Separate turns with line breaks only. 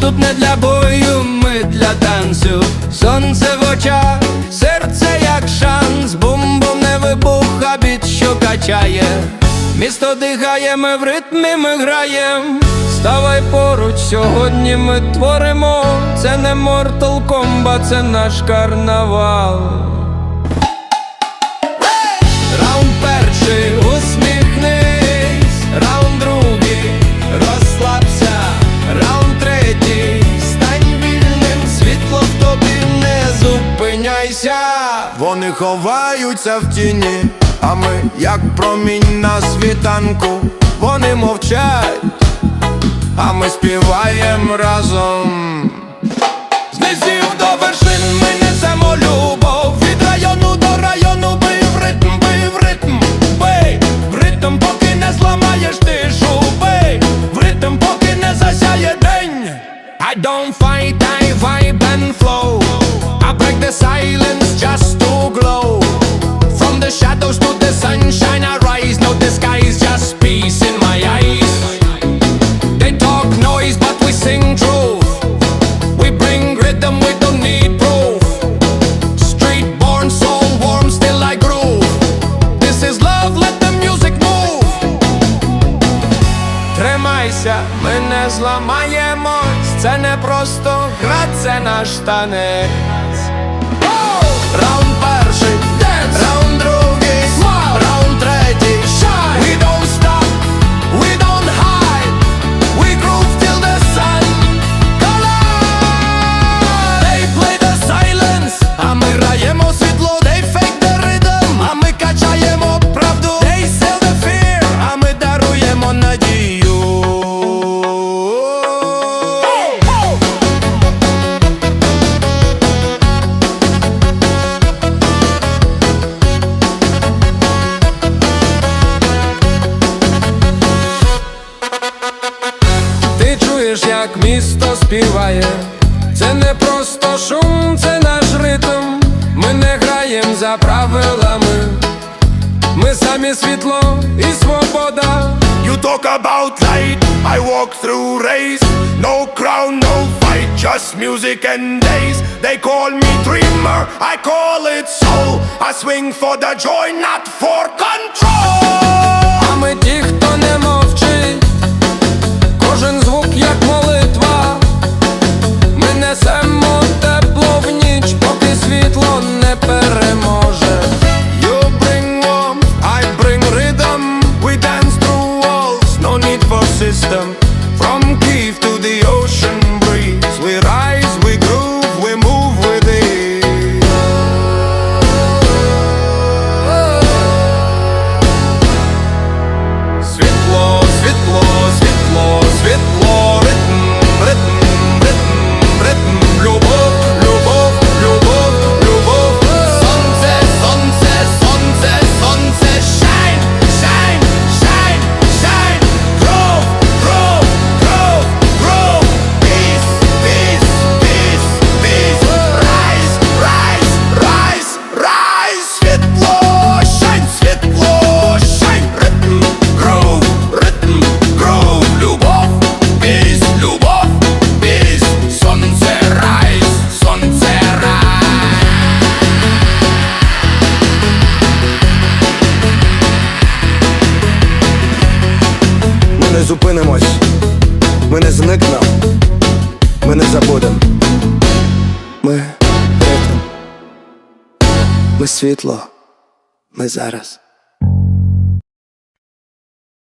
Тут не для бою, ми для танцю, сонце в очах, серце як шанс, бум-бум не вибуха, біт, що качає, місто дихає, ми в ритмі, ми граєм, ставай поруч, сьогодні ми творимо, це не Mortal Kombat, це наш карнавал. Зупиняйся. Вони
ховаються в тіні, а
ми, як промінь на світанку, вони мовчать, а ми співаємо разом. З низів до вершин ми несемо любов Від району до району бий в ритм, бий в ритм, бий в ритм, поки не зламаєш тишу, бий в ритм, поки не засяє день I don't fight, I vibe and flow I break the silence just to glow From the shadows to the sunshine I rise No disguise, just peace in my eyes They talk noise but we sing truth we bring rhythm, we don't need proof. Street born, soul warm, still I groove. This is love, let the music move. Тримайся, ми не зламаємось. Це не просто гра, це наш танець. Не за правилами. Ми самі світло і свобода.
You talk about light, I walk through race. No crown, no fight, just music and
days.
They call me dreamer,
I call it soul. I swing
for the joy,
not for control. А ми ті, хто не мовчить, кожен звук Світло, світло,
зупинимось, ми не зникнем, ми не забудем. Ми ритм,
ми світло, ми зараз.